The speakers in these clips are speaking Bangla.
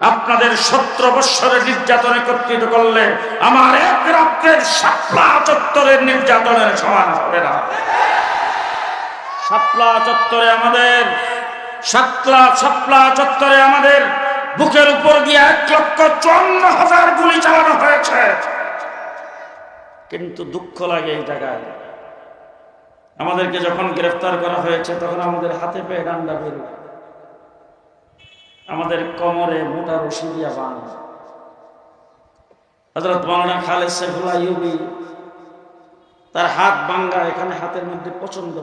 আপনাদের সতেরো বৎসরের নির্যাতন একত্রিত করলে আমার এক রাত্রের সাপলা চত্বরের নির্যাতনের সমান হবে না। সাপলা চত্বরে আমাদের সাতলা সাপলা চত্বরে আমাদের বুকের উপর দিয়ে এক লক্ষ চুয়ান্ন হাজার গুলি চালানো হয়েছে। কিন্তু দুঃখ লাগে এই জায়গায়। আমাদেরকে যখন গ্রেফতার করা হয়েছে, তখন আমাদের হাতে পেয়ে ডান্ডা বেরো আমাদের কোমরে মোটা রশি দিয়া বান হজরত মাওলানা খালেদ সাইফুল্লাহ ইউবি, তার হাত বাঙ্গা, এখানে হাতের মধ্যে প্রচণ্ড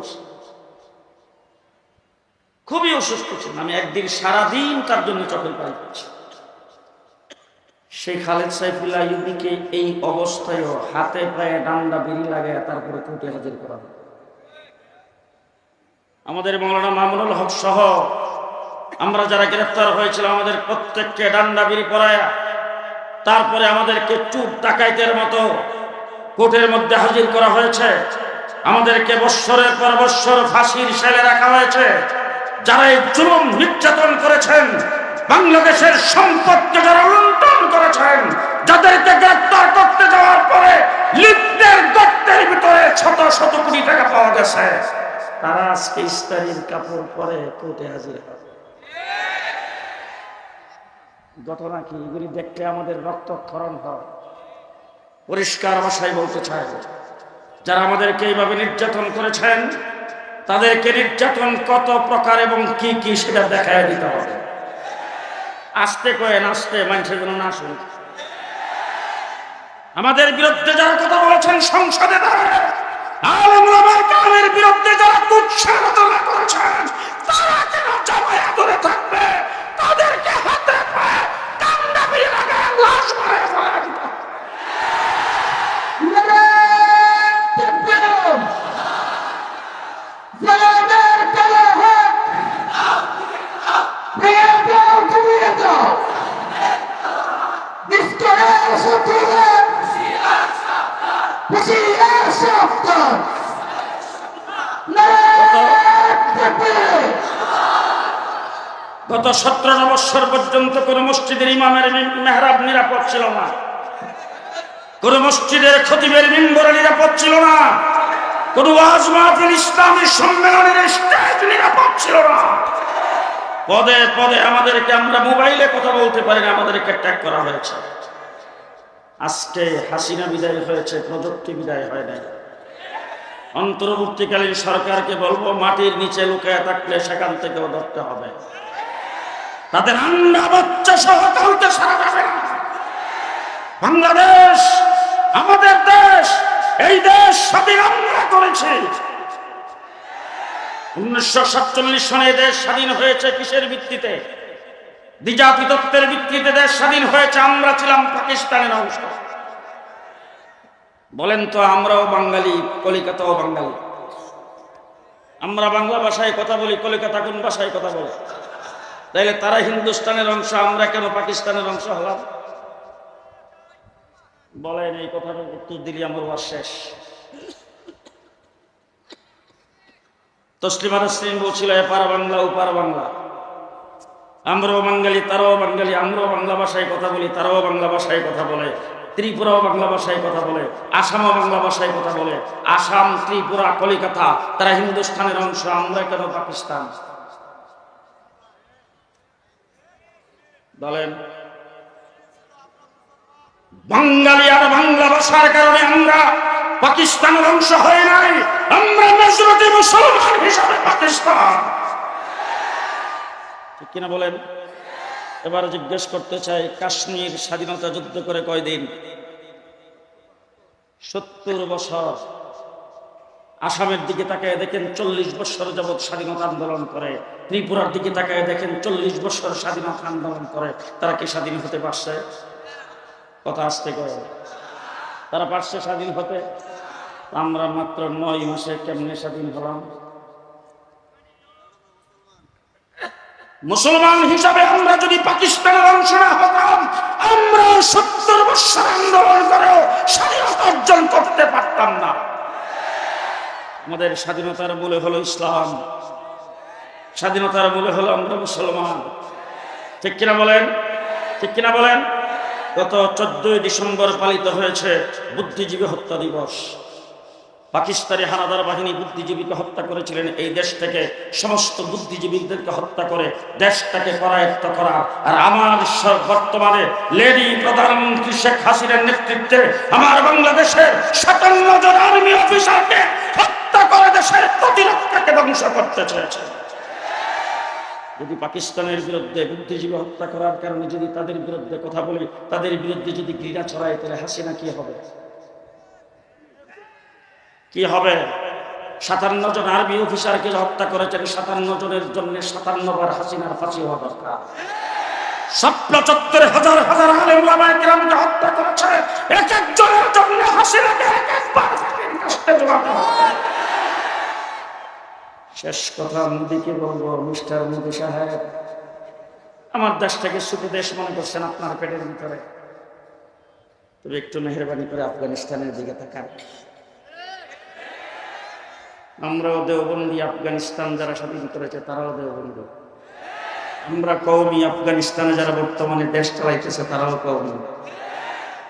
খুবই অসুস্থ ছিলেন। আমি একদিন সারাদিন তার জন্য চোখের পানি পাচ্ছি সেই খালেদ সাইফুল্লাহ ইউবিকে এই অবস্থায়ও হাতে পায়ে ডান্ডা বিড়ি লাগায় তারপরে কোর্টে হাজির করা আমাদের মৌলানা মামুনুল হক সহ আমরা যারা গ্রেফতার হয়েছিল আমাদের প্রত্যেককে ডান্ডা বিড়ি পরায়া, তারপরে আমাদেরকে চুপ ডাকাইতের মতো কোর্টের মধ্যে হাজির করা হয়েছে। আমাদেরকে বৎসরের পর বৎসর ফাঁসির সেলে রাখা হয়েছে। যারা এই জুলুম নির্যাতন করেছেন, বাংলাদেশের সম্পদকে যারা লুণ্ঠন করেছেন, যাদেরকে গ্রেফতার করতে যাওয়ার পরে লিফটের গর্তের ভিতরে শত শত কোটি টাকা পাওয়া গেছে, তারা আজকে ইস্তারির কাপড় পরে কোর্টে হাজির হবে। ঘটনা কি এগুলি দেখলে আমাদের রক্তক্ষরণ হয়। পরিষ্কার ভাষায় বলতে চাই যারা আমাদেরকে এইভাবে নির্যাতন করেছেন, তাদেরকে নির্যাতন কত প্রকার এবং কি কি সেটা দেখায় দিতে হবে। আসতে কয়ে আসতে মানুষের জন্য না শুন আমাদের বিরুদ্ধে যারা কথা বলেছেন, সংসদে দাঁড়ায় বিরুদ্ধে যারা তুচ্ছারতনা করেছেন, তারা কেন জামায় থাকবে? তাদেরকে হাতে পায়ে কান্ডা বিয়ে লাগায় লাশ মারায় মসজিদের ইমামের মিম- মেহরাব নিরাপদ ছিল না। কোন মসজিদের খতিবের মিম্বর নিরাপদ ছিল না। কোন ওয়াজ মাহফিল ইসলামী সম্মেলনের স্টেজ নিরাপদ ছিল না। পদে পদে আমাদেরকে আমরা মোবাইলে কথা বলতে পারি না, আমাদেরকে ট্যাগ করা হয়েছে। আজকে হাসিনা বিদায় হয়েছে, প্রযুক্তি বিদায় হয় নাই। অন্তর্বর্তীকালীন সরকারকে বলব, মাটির নিচে লুকায় থাকলে সেখান থেকেও ধরতে হবে। তাদের আন্ডা বাচ্চা সহ কাউকে সারা যাবে বাংলাদেশ, আমাদের দেশ, এই দেশ স্বাধীন আমরা করেছি। উনিশশো সাতচল্লিশ সনে দেশ স্বাধীন হয়েছে কিসের ভিত্তিতে? দ্বিজাতিতত্বের ভিত্তিতে দেশ স্বাধীন হয়েছে, আমরা ছিলাম পাকিস্তানের অংশ। বলেন তো, আমরাও বাঙালি, কলিকাতাও বাঙালি। আমরা বাংলা ভাষায় কথা বলি, কলিকাতা কোন ভাষায় কথা বলে? তাইলে তারা হিন্দুস্তানের অংশ, আমরা কেন পাকিস্তানের অংশ হলাম? বলেন, এই কথার উত্তর দিলি, আমার ওয়াজ শেষ। তসলিমা নাসরিন বলছিল এপার বাংলা ওপার বাংলা। আমরাও বাঙালি, তারাও বাঙালি, আমরাও বাংলা ভাষায় কথা বলি, তারাও বাংলা ভাষায় কথা বলে, ত্রিপুরাও বাংলা ভাষায় কথা বলে, আসামও বাংলা ভাষায় কথা বলে, আসাম, ত্রিপুরা, কলিকাতা, তারা হিন্দুস্তানের অংশ, আমরা কেন পাকিস্তান? বলেন বাঙালি আর বাংলা ভাষার কারণে আমরা পাকিস্তানের অংশ হয়ে নাই, আমরা মেজরিটি মুসলমান হিসাবে পাকিস্তান। ঠিক কিনা বলেন? এবার জিজ্ঞেস করতে চাই, কাশ্মীর স্বাধীনতা যুদ্ধ করে কয়দিন? সত্তর বছর। আসামের দিকে তাকায় দেখেন চল্লিশ বছর যাবৎ স্বাধীনতা আন্দোলন করে। ত্রিপুরার দিকে তাকায় দেখেন চল্লিশ বছর স্বাধীনতা আন্দোলন করে। তারা কি স্বাধীন হতে পারছে? কথা আসতে করে তারা পারছে স্বাধীন হতে? আমরা মাত্র নয় মাসে কেমনে স্বাধীন হলাম? মুসলমান হিসাবে আমরা যদি পাকিস্তানের অংশ না হতাম, আমরা সত্তর বছর আন্দোলন করেও স্বাধীনতা অর্জন করতে পারতাম না। আমাদের স্বাধীনতার মূলে হলো ইসলাম। স্বাধীনতার মূলে হলো আমরা মুসলমান। ঠিক কিনা বলেন? ঠিক কিনা বলেন? গত চোদ্দই ডিসেম্বর পালিত হয়েছে বুদ্ধিজীবী হত্যা দিবস। পাকিস্তানি হানাদার বাহিনী বুদ্ধিজীবীকে হত্যা করেছিলেন। এই দেশ থেকে সমস্ত বুদ্ধিজীবীদেরকে হত্যা করে দেশটাকে করায়ত্ত করা। আর আমার বর্তমানে লেডি প্রধানমন্ত্রী শেখ হাসিনার নেতৃত্বে আমার বাংলাদেশের সাতান্ন জন আর্মি অফিসারকে হত্যা করে দেশের প্রতিরক্ষাকে ধ্বংস করতে চেয়েছে। যদি পাকিস্তানের বিরুদ্ধে বুদ্ধিজীবী হত্যা করার কারণে যদি তাদের বিরুদ্ধে কথা বলি, তাদের বিরুদ্ধে যদি ঘৃণা ছড়ায়, তাহলে হাসিনা কি হবে? কি হবে? সাতান্ন জন আর্মি অফিসারকে হত্যা করেছেন, সাতান্ন জনের জন্য সাতান্ন বার হাসিনার ফাঁসি হওয়া দরকার। স্বপ্ন হাজার হাজার হত্যা করেছে। এক একজনের জন্য হাসিনাকে এক একবার ফাঁসির কাস্টে ঝোলাতে হবে। শেষ কথা মোদীকে বলব, মিস্টার মোদী সাহেব। আমার দেশটাকে ছোট দেশ মনে করছেন আপনার পেটের ভিতরে। তবে একটু মেহরবানি করে আফগানিস্তানের দিকে তাকান। আমরাও দেওবন্দি আফগানিস্তান যারা স্বাধীন করেছে, তারাও দেওবন্দি। আমরা কৌমি আফগানিস্তানে যারা বর্তমানে দেশ চালাইতেছে, তারাও কৌমি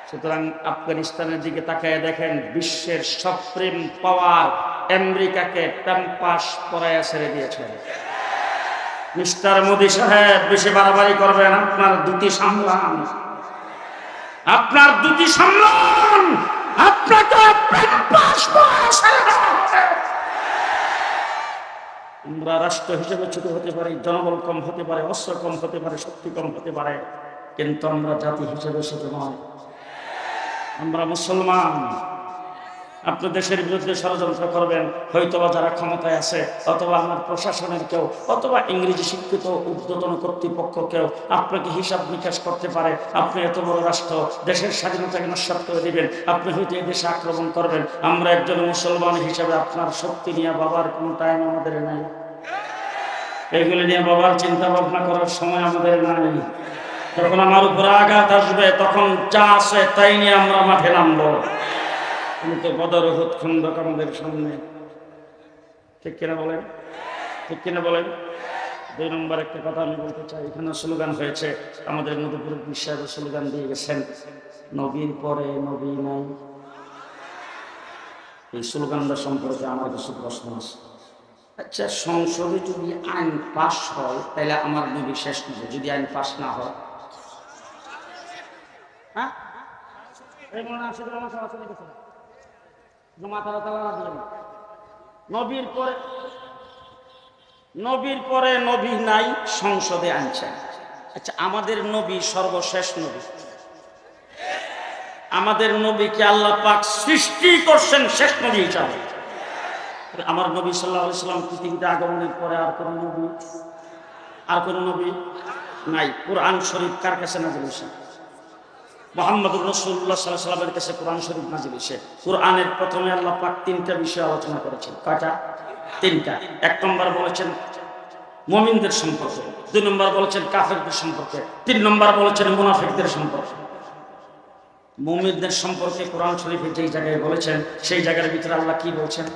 সুতরাং আফগানিস্তানের দিকে তাকায় দেখেন বিশ্বের সপ্রিম পাওয়ার আমেরিকাকে প্যাম্পাস পরায়া ছেড়ে দিয়েছেন। মিস্টার মোদী সাহেব, বেশি বাড়াবাড়ি করবেন আপনার দুটি সামলান আপনার দুটি সামলান আপনাকে আমরা রাষ্ট্র হিসেবে ছোট হতে পারি, জনবল কম হতে পারে, অস্ত্র কম হতে পারে, শক্তি কম হতে পারে, কিন্তু আমরা জাতি হিসেবে ছোট নয়। আমরা মুসলমান। আপনি দেশের বিরুদ্ধে ষড়যন্ত্র করবেন, হয়তোবা যারা ক্ষমতায় আছে, অথবা আমার প্রশাসনের কেউ, অথবা ইংরেজি শিক্ষিত উদ্বোধন কর্তৃপক্ষ কেউ আপনাকে হিসাব নিকাশ করতে পারে? আপনি এত বড় রাষ্ট্র, দেশের স্বাধীনতাকে নস্বাত করে দিবেন, আপনি হয়তো এই দেশে আক্রমণ করবেন। আমরা একজন মুসলমান হিসাবে আপনার শক্তি নিয়ে বাবার কোনো টাইম আমাদের নাই। এগুলি নিয়ে বাবার চিন্তা ভাবনা করার সময় আমাদের নাই। যখন আমার উপর আঘাত আসবে, তখন যা আছে তাই নিয়ে আমরা মাঠে নামবো। কিন্তু বদর হুদ খন্দক আমাদের সামনে। ঠিক কিনা বলেন? ঠিক কিনা বলেন? দুই নম্বর একটা কথা আমি বলতে চাই। এখানে স্লোগান হয়েছে, আমাদের মধুপুর বিশ্বাস স্লোগান দিয়ে গেছেন, নবীর পরে নবী নাই। এই স্লোগানটা সম্পর্কে আমার কিছু প্রশ্ন আছে। আচ্ছা সংসদে যদি আইন পাশ হয়, তাহলে আমার নবী শেষ নবী। যদি আইন পাশ না হয় হ্যাঁ? দিলেন নবীর পরে নবীর পরে নবী নাই, সংসদে আনছেন আচ্ছা আমাদের নবী সর্বশেষ নবী। আমাদের নবীকে আল্লাহ পাক সৃষ্টি করছেন শেষ নবী হিসাবে। আমার নবী সাল্লাহ সাল্লাম পৃথিবীতে আগমনের পরে আর কোনো নবী, আর কোনো নবী নাই। কোরআন শরীফ কার কাছে নাজিল হয়েছে? মোহাম্মদুর রসুল্লাহ সাল্লাহ সাল্লামের কাছে কোরআন শরীফ নাজিল হয়েছে কোরআনের প্রথমে আল্লাহ পাক তিনটা বিষয় আলোচনা করেছেন কয়টা তিনটা এক নম্বর বলেছেন মমিনদের সম্পর্কে দুই নম্বর বলেছেন কাফেরদের সম্পর্কে তিন নম্বর বলেছেন মুনাফিকদের সম্পর্কে মুমিনদের সম্পর্কে কোরআন শরীফে যেই জায়গায় বলেছেন সেই জায়গার ভিতরে আল্লাহ কি বলছেন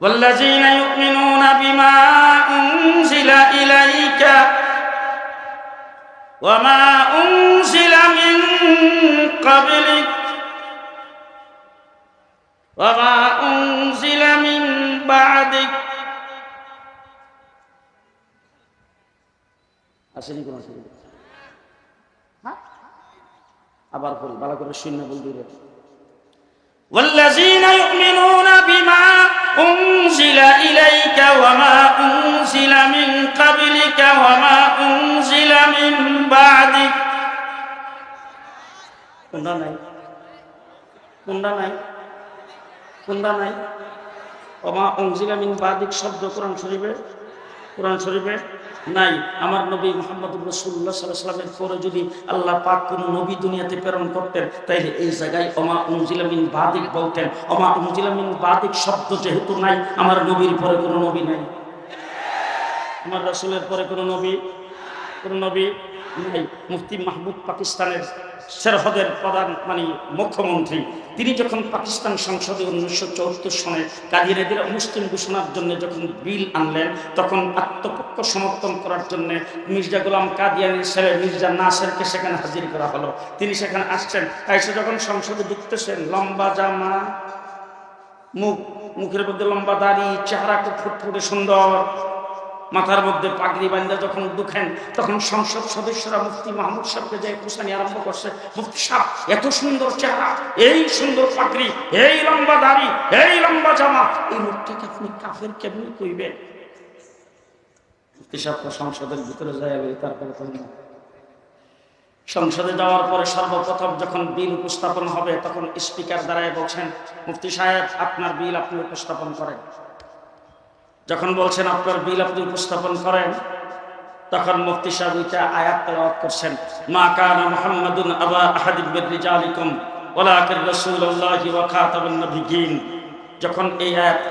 والذين يؤمنون بما أنزل إليك وما أنزل من قبلك وما أنزل من بعدك আসেনি কোন অসুবিধা হ্যাঁ? আবার বল ভালো করে শূন্য বল দিবে والذين يؤمنون بما أنزل إليك وما أنزل من قبلك وما أنزل من بعدك কোনটা নাই কোনটা নাই কোনটা নাই ওমা অংজিলা মিন বাদিক শব্দ কোরআন শরীফে কোরআন শরীফে নাই। আমার নবী মোহাম্মদ রসুল্লাহ সাল্লাহ সাল্লামের পরে যদি আল্লাহ পাক কোনো নবী দুনিয়াতে প্রেরণ করতেন, তাইলে এই জায়গায় অমা উমজিলামিন বাদিক বলতেন। অমা উমজিলামিন বাদিক শব্দ যেহেতু নাই, আমার নবীর পরে কোনো নবী নাই। আমার রসুলের পরে কোনো নবী? কোনো নবী? মুফতি মাহমুদ পাকিস্তানের সেরহদের প্রধান মানে মুখ্যমন্ত্রী, তিনি যখন পাকিস্তান সংসদে উনিশশো চৌহত্তর সনে কাদিয়ানিদের মুসলিম ঘোষণার জন্য যখন বিল আনলেন, তখন আত্মপক্ষ সমর্থন করার জন্য মির্জা গোলাম কাদিয়ানির ছেলে মির্জা নাসেরকে সেখানে হাজির করা হলো। তিনি সেখানে আসছেন। এসে যখন সংসদে ঢুকতেছেন, লম্বা জামা, মুখ, মুখের মধ্যে লম্বা দাড়ি চেহারা খুব ফুটফুটে সুন্দর মাথার মধ্যে পাগড়ি বান্ধা যখন দুখেন, তখন সংসদ সদস্যরা মুফতি মাহমুদ সাহেবকে যে কুসানি আরম্ভ করছে, মুফতি সাহেব, এত সুন্দর চেহারা, এই সুন্দর পাগড়ি, এই লম্বা দাড়ি, এই লম্বা জামা, এই লোকটাকে আপনি কাফের কেমনি কইবেন? মুফতি সাহেব সংসদের ভিতরে যায় তারপরে তো সংসদে যাওয়ার পরে সর্বপ্রথম যখন বিল উপস্থাপন হবে, তখন স্পিকার দ্বারাই বলছেন, মুফতি সাহেব, আপনার বিল আপনি উপস্থাপন করেন। যখন বলছেন, আপনার বিল আপনি উপস্থাপন করেন, তখন মুফতি সাহেব আয়াত তেলাওয়াত করছেন। মা কানা মুহাম্মাদুন আবা আহাদিন রিজালিকুম, ওয়ালাকিন রাসূলুল্লাহি ওয়া খাতামুন যখন এই আয়াত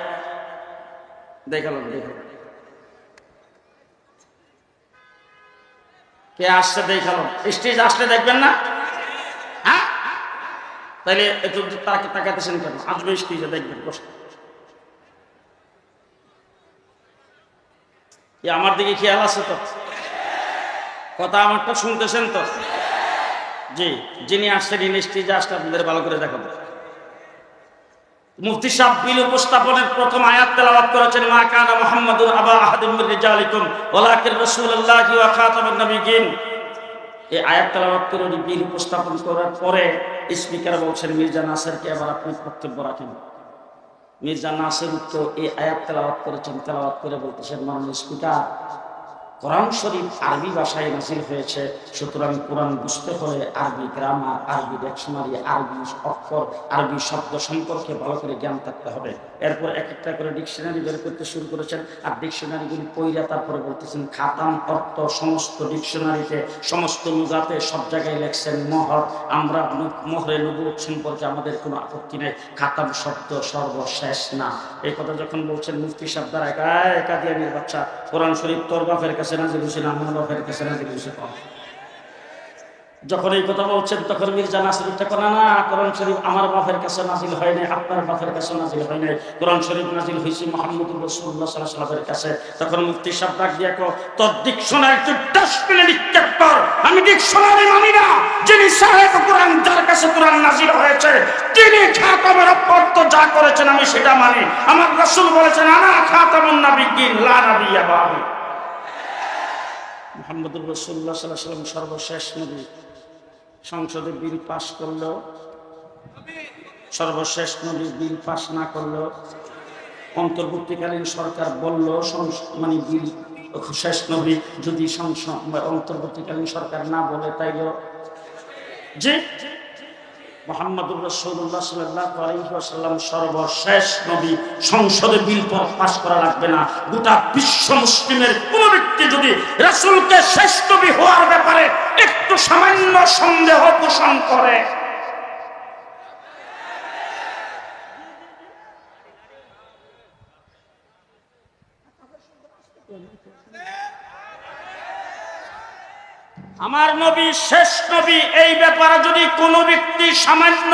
দেখালাম দেখালাম। কে আসছে দেখালাম? স্টেজ আসলে দেখবেন না? হ্যাঁ? তাইলে একটু তাকে তাকাতেছেন কেন? আসবে স্টেজে দেখবেন বসে এ আমার দিকে খেয়াল আছে তো? কথা আমারটা শুনতেছেন তো? জি, যিনি আসছেন ইনি স্টেজে আসলে আপনাদের ভালো করে দেখাবো। মুফতি সাহেব বিল উপস্থাপনের প্রথম আয়াত তেলাওয়াত করেছেন, মা কানা মুহাম্মাদুর আবা আহাদিম মির রিজালিকুম, ওয়ালাকিন রাসূলুল্লাহি ওয়া খাতামুন নবিয়্যিন। এই আয়াত তেলাওয়াত করে বিল উপস্থাপন করার পরে স্পিকার বলছেন, মির্জা নাসিরকে এবার আপনি বক্তব্য রাখেন। মির্জা নাসির উত্তর এই আয়াত তেলাওয়াত করেছেন তেলাওয়াত করে বলতেছেন মানুষ স্পিকার কোরআন শরীফ আরবি ভাষায় নাজিল হয়েছে। সুতরাং কোরআন বুঝতে হলে আরবি গ্রামার আরবি ডিকশনারি আরবি অক্ষর, আরবি শব্দ সম্পর্কে ভালো করে জ্ঞান থাকতে হবে। এরপর এক একটা করে ডিকশনারি বের করতে শুরু করেছেন। আর ডিকশনারিগুলি পইরা তারপরে বলতেছেন, খাতাম অর্থ সমস্ত ডিকশনারিতে সমস্ত লুগাতে সব জায়গায় লেখছেন মহর। আমরা মোহরে নবুত সম্পর্কে আমাদের কোনো আপত্তি নেই। খাতাম শব্দ সর্বশেষ না। এই কথা যখন বলছেন, মুফতি সাহেব দ্বারা একা একা দিয়ে বাচ্চা কোরআন শরীফ তোর বাপের কাছে নাজিল হয়েছে না আমার বাপের কাছে নাজিল কম। যখন এই কথা বলছেন, তখন মির্জা নাসির করে না কোরআন শরীফ আমার বাপের কাছে নাজিল হয় নাই, আপনার বাপের কাছে নাজিল হয় নাই। কোরআন শরীফ নাজিল হয়েছে মোহাম্মদ রসুল্লাহ সাল্লাহ সাল্লামের কাছে। তখন মুফতি সাহেব ডাক দিয়ে তোর ডিকশনারি তুই ডাস্টবিনে নিক্ষেপ কর আমি ডিকশনারি মানি না। যিনি সাহেব কোরআন, যার কাছে কোরআন নাজিল হয়েছে, তিনি খাতামের অর্থ যা করেছেন আমি সেটা মানি। আমার রসুল বলেছেন আনা খাতামুন নাবিয়্যিন, লা নাবিয়্যা বাদি। মোহাম্মদুর রসুল্লাহ সাল্লাহ সাল্লাম সর্বশেষ নবী। সংসদে বিল পাশ করল। সর্বশেষ নবী বিল পাশ না করল। অন্তর্বর্তীকালীন সরকার বলল মানে বিল, শেষ নবী যদি অন্তর্বর্তীকালীন সরকার না বলে, তাইল যে মোহাম্মদুর রসুল্লাহ সাল্লাহ আলহিহাসাল্লাম সর্বশেষ নবী সংসদে বিল পাশ করা লাগবে না। গোটা বিশ্ব মুসলিমের কোন ব্যক্তি যদি রসুলকে শেষ নবী হওয়ার ব্যাপারে একটু সামান্য সন্দেহ পোষণ করে আমার নবী, শেষ নবী, এই ব্যাপারে যদি কোনো ব্যক্তি সামান্য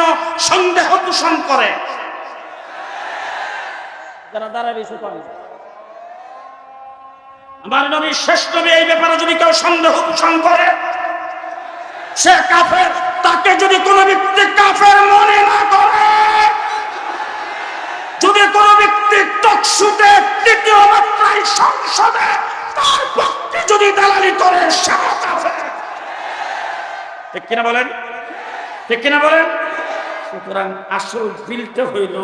সন্দেহ পোষণ করে। আমার নবী, শেষ নবী, এই ব্যাপারে যদি কেউ সন্দেহ পোষণ করে, সে কাফের, তাকে যদি কোনো ব্যক্তি কাফের মনে না করে, যদি কোনো ব্যক্তি টকশুতে তৃতীয় মাত্রায় সংসদে তার পক্ষে যদি দালালি করে, সে কাফের। ঠিক কিনা বলেন? ঠিক কিনা বলেন? সুতরাং আসল বিলতে হইল,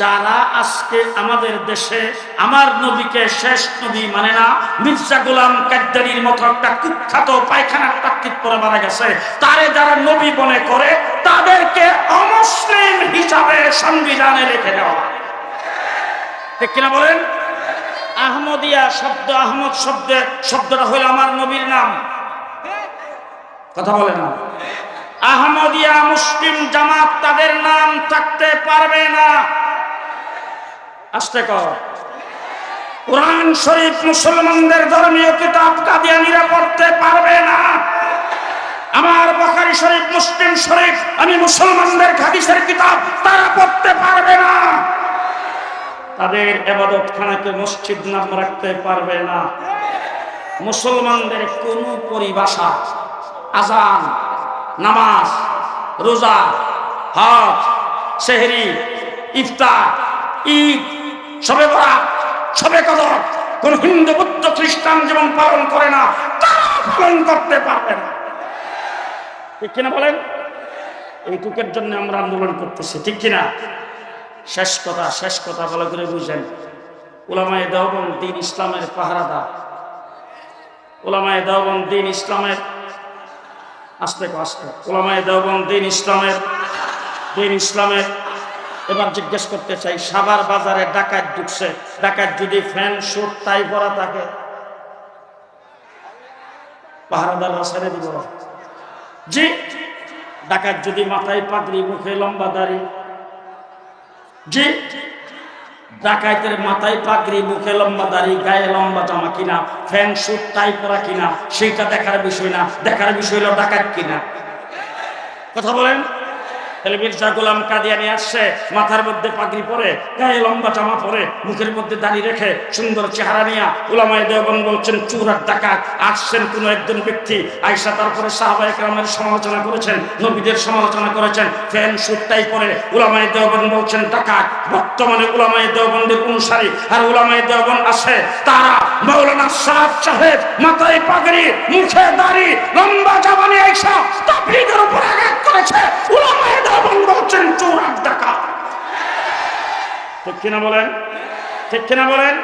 যারা আজকে আমাদের দেশে আমার নবীকে শেষ নবী মানে না, মির্জা গোলাম কাদ্দারির মতো একটা কুখ্যাত পায়খানার তাকিদ করে মারা গেছে, তারে যারা নবী মনে করে, তাদেরকে অমুসলিম হিসাবে সংবিধানে লিখে দেওয়া ঠিক কিনা বলেন? আহমদিয়া শব্দ, আহমদ শব্দের শব্দটা হইল আমার নবীর নাম। কথা বলে না। আহমদিয়া মুসলিম জামাত তাদের নাম থাকতে পারবে না। আসতে কর কোরআন শরীফ মুসলমানদের ধর্মীয় কিতাব কাদিয়ানিরা পড়তে পারবে না। বুখারি শরীফ, মুসলিম শরীফ, আমি মুসলমানদের হাদিসের কিতাব তারা পড়তে পারবে না। তাদের এবাদত খানাকে মসজিদ নাম রাখতে পারবে না। মুসলমানদের কোন পরিভাষা আজান, নামাজ, রোজা, হজ, সেহরি, ইফতার, ঈদ সবে বরাত সবে কদর। কোন হিন্দু, বুদ্ধ, খ্রিস্টান যেমন পালন করে না, তারা পালন করতে পারবে না। ঠিক কিনা বলেন? এইটুকের জন্য আমরা আন্দোলন করতেছি, ঠিক কিনা? শেষ কথা শেষ কথা ভালো করে বুঝেন। ওলামায় দেওবন দিন ইসলামের পাহারাদা ওলামায় দেওবন দিন ইসলামের আস্তে আস্তে। ওলামায় দেওবন দিন ইসলামের দিন ইসলামের। এবার জিজ্ঞেস করতে চাই সাবার বাজারে ডাকাত ঢুকছে। ডাকাত যদি ফ্যান শুট তাই পরা থাকে পাহারাদাররা ছেড়ে দিব। ডাকাত যদি মাথায় পাগড়ি, মুখে লম্বা দাড়ি। ডাকাইতের মাথায় পাগড়ি, মুখে লম্বা দাড়ি, গায়ে লম্বা জামা কিনা ফ্যান সুট টাই পরা কিনা, সেইটা দেখার বিষয় না। দেখার বিষয় হলো ডাকাত কিনা। কথা বলেন? তাহলে মির্জা গোলাম কাদিয়ানি আসছে, মাথার মধ্যে পাগড়ি পরে, গায়ে লম্বা জামা পরে, মুখের মধ্যে দাঁড়িয়ে রেখে সুন্দর চেহারা নিয়া উলামায় দেবন বলছেন চুরার ডাকাত, আসছেন কোন একজন ব্যক্তি। আয়সা তারপরে সাহাবায়ে কেরামের সমালোচনা করেছেন, নবীদের সমালোচনা করেছেন, ফ্যান সুটটাই পরে উলামায় দেওবন বলছেন, ডাকাত। বর্তমানে উলামায় দেওবন্দের অনুসারী আর উলামায় দেওবন আছে, তারা মৌলানা সাহেব সাহেব, মাথায় পাগড়ি, মুখে দাড়ি, লম্বা জামানি আয়সা তাবলিগের উপর আঘাত করেছে। উলামায়ে দেওবন্দ হচ্ছেন চৌরাক ডাকা ঠিক কিনা বলেন? ঠিক কিনা বলেন?